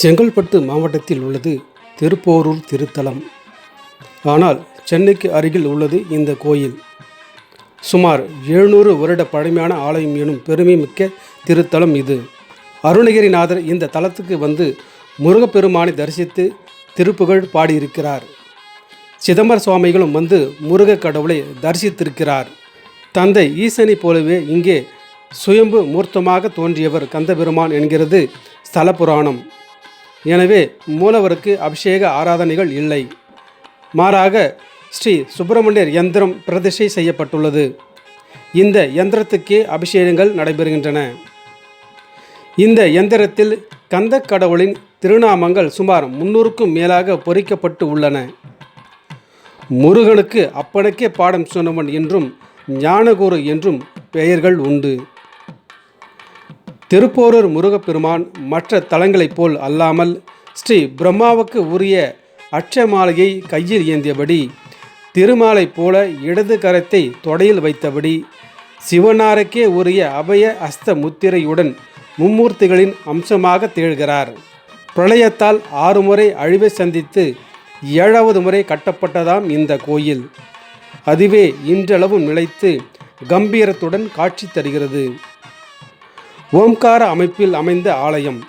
செங்கல்பட்டு மாவட்டத்தில் உள்ளது திருப்போரூர் திருத்தலம். ஆனால் சென்னைக்கு அருகில் உள்ளது இந்த கோயில். சுமார் எழுநூறு வருட பழமையான ஆலயம் எனும் பெருமை மிக்க திருத்தலம் இது. அருணகிரிநாதர் இந்த தலத்துக்கு வந்து முருகப்பெருமானை தரிசித்து திருப்புகழ் பாடியிருக்கிறார். சிதம்பர சுவாமிகளும் வந்து முருகக் கடவுளை தரிசித்திருக்கிறார். தந்தை ஈசனை போலவே இங்கே சுயம்பு மூர்த்தமாக தோன்றியவர் கந்தபெருமான் என்கிறது ஸ்தல புராணம் எனவே மூலவருக்கு அபிஷேக ஆராதனைகள் இல்லை. மாறாக ஸ்ரீ சுப்பிரமணியர் யந்திரம் பிரதிஷ்டை செய்யப்பட்டுள்ளது. இந்த யந்திரத்துக்கே அபிஷேகங்கள் நடைபெறுகின்றன. இந்த யந்திரத்தில் கந்த கடவுளின் திருநாமங்கள் சுமார் முன்னூறுக்கும் மேலாக பொறிக்கப்பட்டு உள்ளன. முருகனுக்கு அப்பனுக்கே பாடம் சொன்னவன் என்றும் ஞானகுரு என்றும் பெயர்கள் உண்டு. திருப்போரூர் முருகப்பெருமான் மற்ற தலங்களைப் போல் அல்லாமல் ஸ்ரீ பிரம்மாவுக்கு உரிய அட்சமாலையை கையில் ஏந்தியபடி திருமாலை போல இடது கரத்தை தொடையில் வைத்தபடி சிவனாருக்கே உரிய அபய அஸ்த முத்திரையுடன் மும்மூர்த்திகளின் அம்சமாக திகழ்கிறார். பிரளயத்தால் ஆறு முறை அழிவை சந்தித்து ஏழாவது முறை கட்டப்பட்டதாம் இந்த கோயில். அதுவே இன்றளவும் நிலைத்து கம்பீரத்துடன் காட்சி தருகிறது. ஓம்கார அமைப்பில் அமைந்த ஆலயம்.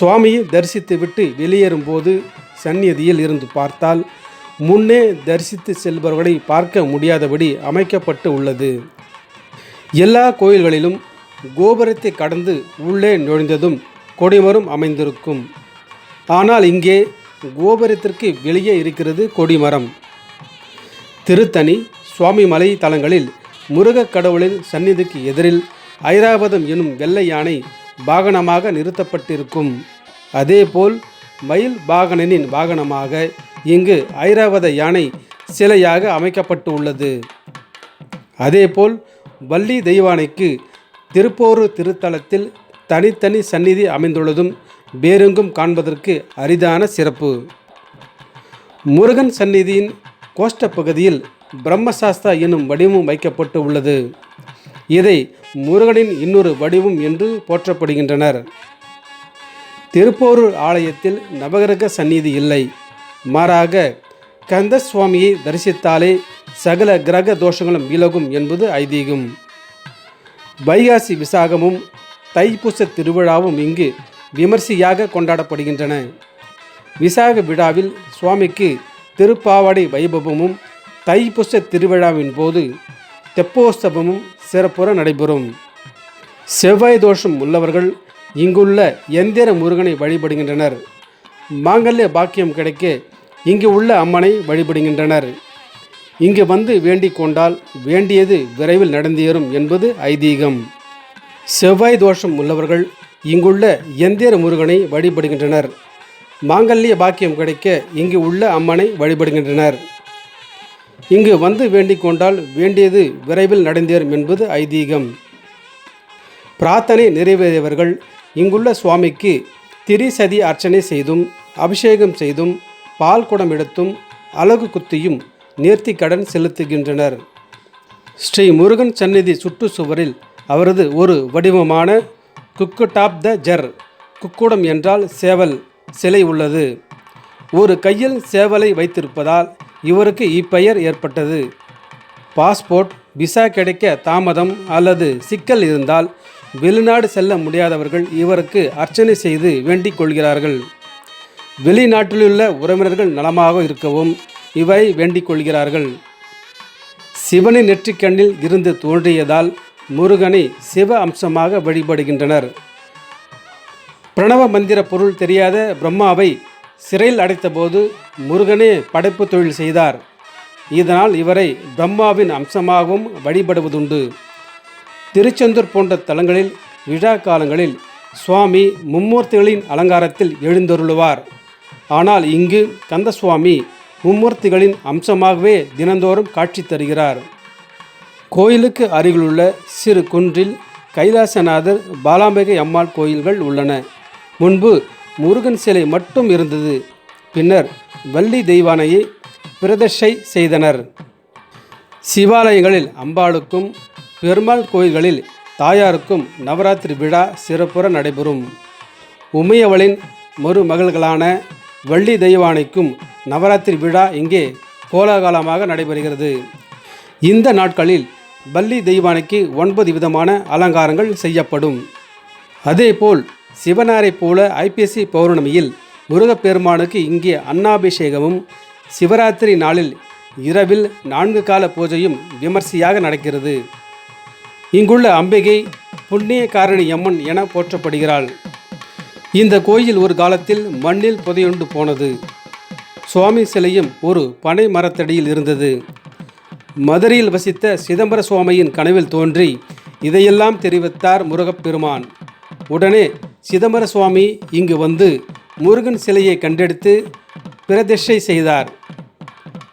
சுவாமியை தரிசித்துவிட்டு வெளியேறும்போது சந்நிதியில் இருந்து பார்த்தால் முன்னே தரிசித்து செல்பவர்களை பார்க்க முடியாதபடி அமைக்கப்பட்டு உள்ளது. எல்லா கோயில்களிலும் கோபுரத்தை கடந்து உள்ளே நுழைந்ததும் கொடிமரம் அமைந்திருக்கும். ஆனால் இங்கே கோபுரத்திற்கு வெளியே இருக்கிறது கொடிமரம். திருத்தணி சுவாமிமலை தலங்களில் முருகக் கடவுளின் சந்நிதிக்கு எதிரில் ஐராவதம் எனும் வெள்ளை யானை வாகனமாக நிறுத்தப்பட்டிருக்கும். அதேபோல் மயில் பாகனனின் வாகனமாக இங்கு ஐராவத யானை சிலையாக அமைக்கப்பட்டு உள்ளது அதேபோல் வள்ளி தெய்வானைக்கு திருப்போரூர் திருத்தலத்தில் தனித்தனி சந்நிதி அமைந்துள்ளதும் வேறெங்கும் காண்பதற்கு அரிதான சிறப்பு. முருகன் சந்நிதியின் கோஷ்ட பகுதியில் பிரம்மசாஸ்தா என்னும் வடிவம் வைக்கப்பட்டு உள்ளது இதை முருகனின் இன்னொரு வடிவம் என்று போற்றப்படுகின்றனர். திருப்போரூர் ஆலயத்தில் நவகிரக சந்நிதி இல்லை. மாறாக கந்த சுவாமியை தரிசித்தாலே சகல கிரக தோஷங்களும் விலகும் என்பது ஐதீகம். வைகாசி விசாகமும் தைப்பூச திருவிழாவும் இங்கு விமர்சையாக கொண்டாடப்படுகின்றன. விசாக விழாவில் சுவாமிக்கு திருப்பாவாடை வைபவமும் தைப்பூச திருவிழாவின் போது தெப்போத்சவமும் சிறப்புற நடைபெறும். செவ்வாய் தோஷம் உள்ளவர்கள் இங்குள்ள எந்திர முருகனை வழிபடுகின்றனர். மாங்கல்ய பாக்கியம் கிடைக்க இங்கு உள்ள அம்மனை வழிபடுகின்றனர். இங்கு வந்து வேண்டிக் கொண்டால் வேண்டியது விரைவில் நடந்தேறும் என்பது ஐதீகம். செவ்வாய் தோஷம் உள்ளவர்கள் இங்குள்ள எந்திர முருகனை வழிபடுகின்றனர். மாங்கல்ய பாக்கியம் கிடைக்க இங்கு உள்ள அம்மனை வழிபடுகின்றனர். இங்கு வந்து வேண்டிக் கொண்டால் வேண்டியது விரைவில் நடந்தேறும் என்பது ஐதீகம். பிரார்த்தனை நிறைவேறியவர்கள் இங்குள்ள சுவாமிக்கு திரிசதி அர்ச்சனை செய்தும் அபிஷேகம் செய்தும் பால் குடம் எடுத்தும் அழகு குத்தியும் நேர்த்திக்கடன் செலுத்துகின்றனர். ஸ்ரீ முருகன் சந்நிதி சுற்றுச்சுவரில் அவரது ஒரு வடிவமான குக்கு டாப் த ஜர் குக்குடம் என்றால் சேவல் சிலை உள்ளது. ஒரு கையில் சேவலை வைத்திருப்பதால் இவருக்கு இப்பெயர் ஏற்பட்டது. பாஸ்போர்ட் விசா கிடைக்க தாமதம் அல்லது சிக்கல் இருந்தால் வெளிநாடு செல்ல முடியாதவர்கள் இவருக்கு அர்ச்சனை செய்து வேண்டிக் கொள்கிறார்கள். வெளிநாட்டிலுள்ள உறவினர்கள் நலமாக இருக்கவும் இவரை வேண்டிக் கொள்கிறார்கள். சிவனின் நெற்றிக்கண்ணில் இருந்து தோன்றியதால் முருகனை சிவ அம்சமாக வழிபடுகின்றனர். பிரணவ மந்திர பொருள் தெரியாத பிரம்மாவை சிறையில் அடைத்தபோது முருகனே படைப்பு தொழில் செய்தார். இதனால் இவரை பிரம்மாவின் அம்சமாகவும் வழிபடுவதுண்டு. திருச்செந்தூர் போன்ற தலங்களில் விழா காலங்களில் சுவாமி மும்மூர்த்திகளின் அலங்காரத்தில் எழுந்தருளுவார். ஆனால் இங்கு கந்தசுவாமி மும்மூர்த்திகளின் அம்சமாகவே தினந்தோறும் காட்சி தருகிறார். கோயிலுக்கு அருகிலுள்ள சிறு குன்றில் கைலாசநாதர் பாலாம்பிகை அம்மாள் கோயில்கள் உள்ளன. முன்பு முருகன் சிலை மட்டும் இருந்தது. பின்னர் வள்ளி தெய்வானையை பிரதர்ஷை செய்தனர். சிவாலயங்களில் அம்பாளுக்கும் பெருமாள் கோயில்களில் தாயாருக்கும் நவராத்திரி விழா சிறப்புற நடைபெறும். உமையவளின் மருமகள்களான வள்ளி தெய்வானைக்கும் நவராத்திரி விழா இங்கே கோலாகலமாக நடைபெறுகிறது. இந்த நாட்களில் வள்ளி தெய்வானைக்கு ஒன்பது விதமான அலங்காரங்கள் செய்யப்படும். அதேபோல் சிவனாரைப் போல ஐப்பசி பௌர்ணமியில் முருகப்பெருமானுக்கு இங்கே அன்னாபிஷேகமும் சிவராத்திரி நாளில் இரவில் நான்கு கால பூஜையும் விமர்சையாக நடக்கிறது. இங்குள்ள அம்பிகை புண்ணியக்காரணி அம்மன் என போற்றப்படுகிறாள். இந்த கோயில் ஒரு காலத்தில் மண்ணில் புதையுண்டு போனது. சுவாமி சிலையும் ஒரு பனை மரத்தடியில் இருந்தது. மதுரையில் வசித்த சிதம்பர சுவாமியின் கனவில் தோன்றி இதையெல்லாம் தெரிவித்தார் முருகப்பெருமான். உடனே சிதம்பர சுவாமி இங்கு வந்து முருகன் சிலையை கண்டெடுத்து பிரதிஷ்டை செய்தார்.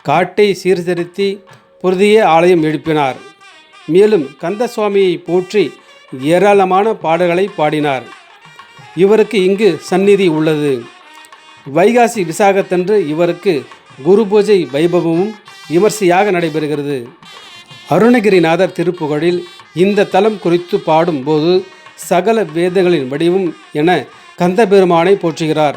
காட்டை சீர்திருத்தி புதிய ஆலயம் எழுப்பினார். மேலும் கந்தசுவாமியை போற்றி ஏராளமான பாடல்களை பாடினார். இவருக்கு இங்கு சந்நிதி உள்ளது. வைகாசி விசாகத்தன்று இவருக்கு குரு பூஜை வைபவமும் விமர்சையாக நடைபெறுகிறது. அருணகிரிநாதர் திருப்புகழில் இந்த தலம் குறித்து பாடும்போது சகல வேதங்களின் வடிவம் என கந்தபெருமானை போற்றுகிறார்.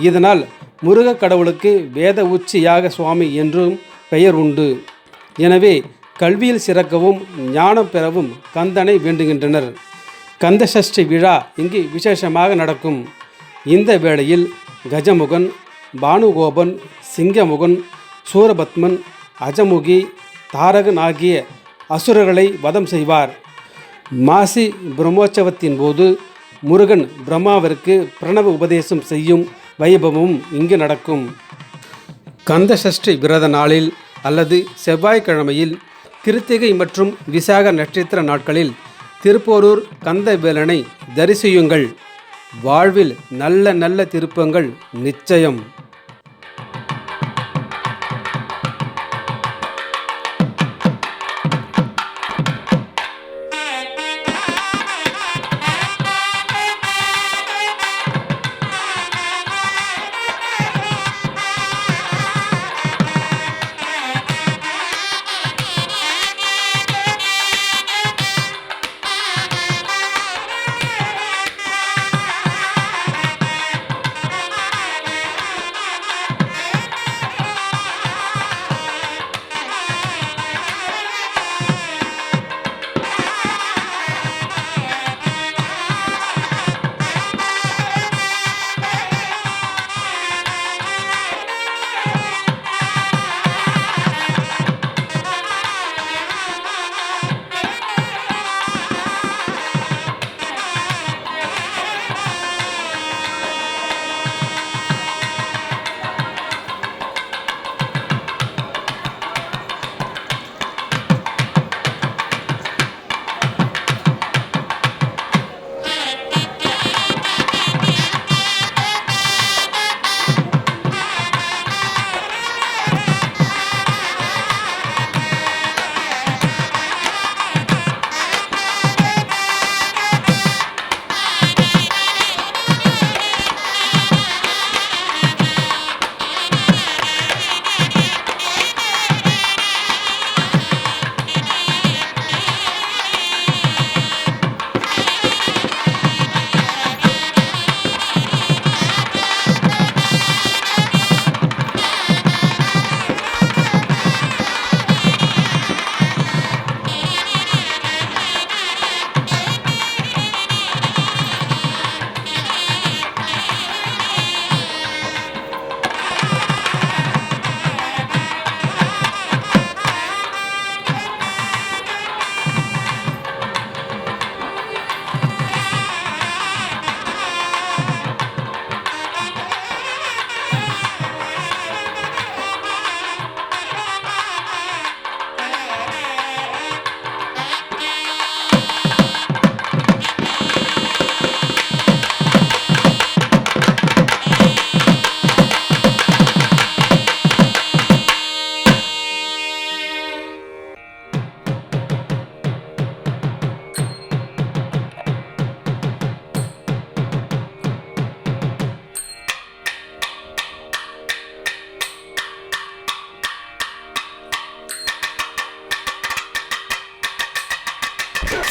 இதனால் முருகக் கடவுளுக்கு வேத உச்சியாக சுவாமி என்றும் பெயர் உண்டு. எனவே கல்வியில் சிறக்கவும் ஞானம் பெறவும் கந்தனை வேண்டுகின்றனர். கந்த சஷ்டி விழா இங்கு விசேஷமாக நடக்கும். இந்த வேளையில் கஜமுகன் பானுகோபன் சிங்கமுகன் சூரபத்மன் அஜமுகி தாரகன் ஆகிய அசுரர்களை வதம் செய்வார். மாசி பிரம்மோற்சவத்தின் போது முருகன் பிரம்மாவிற்கு பிரணவ உபதேசம் செய்யும் வைபவமும் இங்கு நடக்கும். கந்த சஷ்டி விரத நாளில் அல்லது செவ்வாய்க்கிழமையில் கிருத்திகை மற்றும் விசாக நட்சத்திர நாட்களில் திருப்போரூர் கந்தவேலனை தரிசியுங்கள். வாழ்வில் நல்ல நல்ல திருப்பங்கள் நிச்சயம்.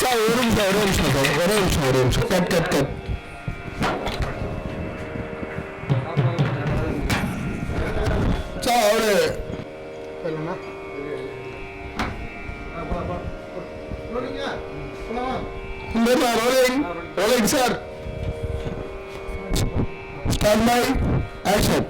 aşağı yorulmuş oraya düşme oraya düşme oraya düşme tep tep tep sağ oraya Kalma. Rolling, rolling, sir. Stand by, action.